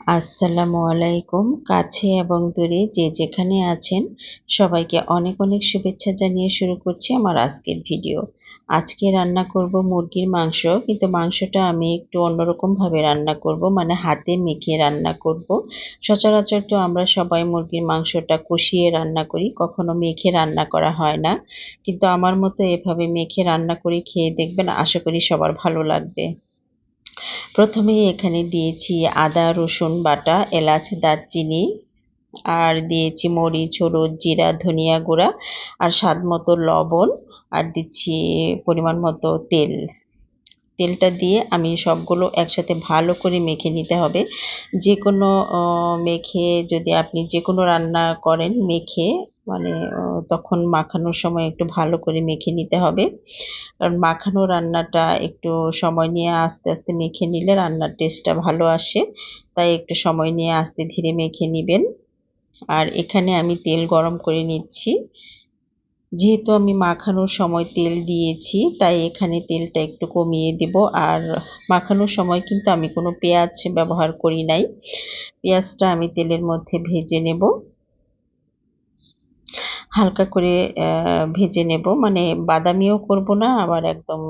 আসসালামু আলাইকুম, কাছে এবং দূরে যে যেখানে আছেন, সবাইকে অনেক অনেক শুভেচ্ছা জানিয়ে শুরু করছি আমার আজকের ভিডিও। আজকে রান্না করব মুরগির মাংস, কিন্তু মাংসটা আমি একটু অন্যরকমভাবে রান্না করব মানে হাতে মেখে রান্না করব। সচরাচর তো আমরা সবাই মুরগির মাংসটা কষিয়ে রান্না করি, কখনো মেখে রান্না করা হয় না। কিন্তু আমার মতো এভাবে মেখে রান্না করে খেয়ে দেখবেন, আশা করি সবার ভালো লাগবে। প্রথমেই এখানে দিয়েছি আদা, রসুন বাটা, এলাচ, দারচিনি, আর দিয়েছি মরিচ, হলুদ, জিরা, ধনিয়া গুঁড়া, আর স্বাদ মতো লবণ, আর দিচ্ছি পরিমাণ মতো তেল। তেলটা দিয়ে আমি সবগুলো একসাথে ভালো করে মেখে নিতে হবে। যে কোনো মেখে যদি আপনি যে কোনো রান্না করেন, মেখে মানে তখন মাখানোর সময় একটু ভালো করে মেখে নিতে হবে। কারণ মাখানো রান্নাটা একটু সময় নিয়ে আস্তে আস্তে মেখে নিলে রান্নার টেস্টটা ভালো আসে। তাই একটু সময় নিয়ে আস্তে ধীরে মেখে নেবেন। আর এখানে আমি তেল গরম করে নিচ্ছি। যেহেতু আমি মাখানোর সময় তেল দিয়েছি, তাই এখানে তেলটা একটু কমিয়ে দেব। আর মাখানোর সময় কিন্তু আমি কোনো পেঁয়াজ ব্যবহার করি নাই। পেঁয়াজটা আমি তেলের মধ্যে ভেজে নেব। হালকা করে ভেজে নেব। মানে বাদামিও করব না, আবার একদম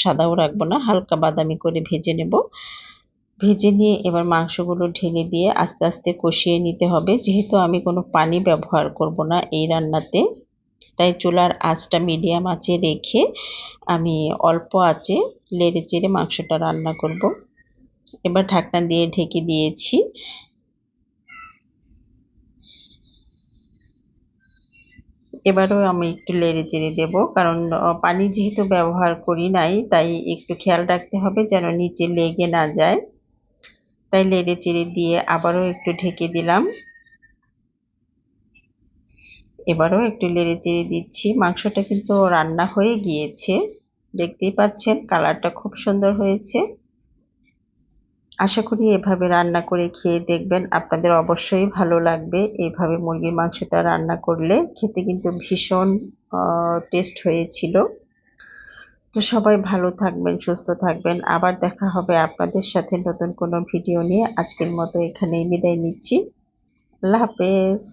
সাদাও রাখব না। হালকা বাদামি করে ভেজে নেব। ভেজে নিয়ে এবার মাংসগুলো ঢেলে দিয়ে আস্তে আস্তে কষিয়ে নিতে হবে। যেহেতু আমি কোনো পানি ব্যবহার করব না এই রান্নাতে, তাই চুলার আঁচটা মিডিয়াম আঁচে রেখে আমি অল্প আঁচে লেড়ে চেড়ে মাংসটা রান্না করব। এবার ঢাকনা দিয়ে ঢেকে দিয়েছি। এবারও আমি একটু লেড়ে চেড়ে দেব, কারণ পানি যেহেতু ব্যবহার করি নাই, তাই একটু খেয়াল রাখতে হবে যেন নিচে লেগে না যায়। তাই লেড়ে চেড়ে দিয়ে আবারও একটু ঢেকে দিলাম। এবারও একটু লেড়ে চেড়ে দিচ্ছি। মাংসটা কিন্তু রান্না হয়ে গিয়েছে। দেখতেই পাচ্ছেন, কালারটা খুব সুন্দর হয়েছে। আশা করি এভাবে রান্না করে খেয়ে দেখবেন আপনাদের অবশ্যই ভালো লাগবে। এইভাবে মুরগির মাংসটা রান্না করলে খেতে কিন্তু ভীষণ টেস্ট হয়েছিল। তো সবাই ভালো থাকবেন, সুস্থ থাকবেন। আবার দেখা হবে আপনাদের সাথে নতুন কোনো ভিডিও নিয়ে। আজকের মতো এখানেই বিদায় নিচ্ছি। আল্লাহ হাফেজ।